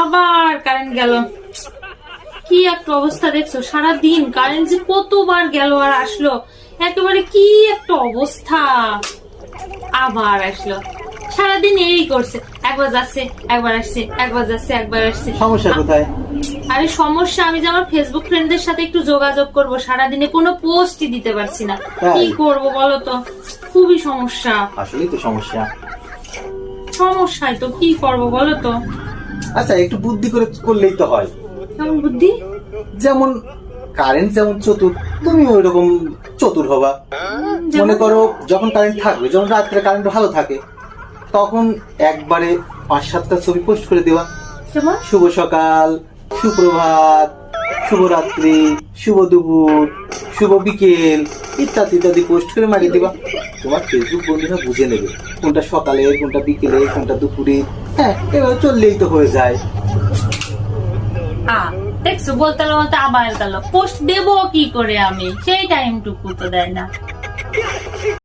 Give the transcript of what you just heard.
আবার কারেন্ট গেল। কি একটা অবস্থা দেখছ? সারা দিন কারেন্ট যে কতবার গেল আর আসলো, একেবারে কি একটা অবস্থা। আবার আসলো। সারাদিন এই করছে। একবার যাচ্ছে একবার আসছে একবার যাচ্ছে একবার আসছে। সমস্যা কোথায়? আরে সমস্যা আমি যে আমার ফেসবুক ফ্রেন্ডদের সাথে একটু যোগাযোগ করব সারাদিনে কোনো পোস্টই দিতে পারছি না। কি করব বলো তো? খুবই সমস্যা। আসলেই তো সমস্যা। সমস্যায় তো কি করব বলো তো? আচ্ছা একটু বুদ্ধি করে করলেই তো হয়। কেমন বুদ্ধি? যেমন কারেন্ট যেমন চতুর তুমি ওই রকম চতুর হবা। মনে করো যখন কারেন্ট থাকবে যখন রাত্রে কারেন্ট ভালো থাকে তখন একবারে পাঁচ সাতটা ছবি পোস্ট করে দেওয়া। শুভ সকাল সুপ্রভাত শুভরাত্রি শুভ দুপুর শুভ বিকেল ইত্যাদি ইত্যাদি পোস্ট করে মারিয়ে দিবা তোমার ফেসবুক বন্ধুরা বুঝে নেবে কোনটা সকালে কোনটা বিকেলে কোনটা দুপুরে। হ্যাঁ এবার চললেই তো হয়ে যায়। দেখছ বলতে বলতে আবার গেল। পোস্ট দেবো কি করে আমি? সেই টাইমটুকু তো দেয় না।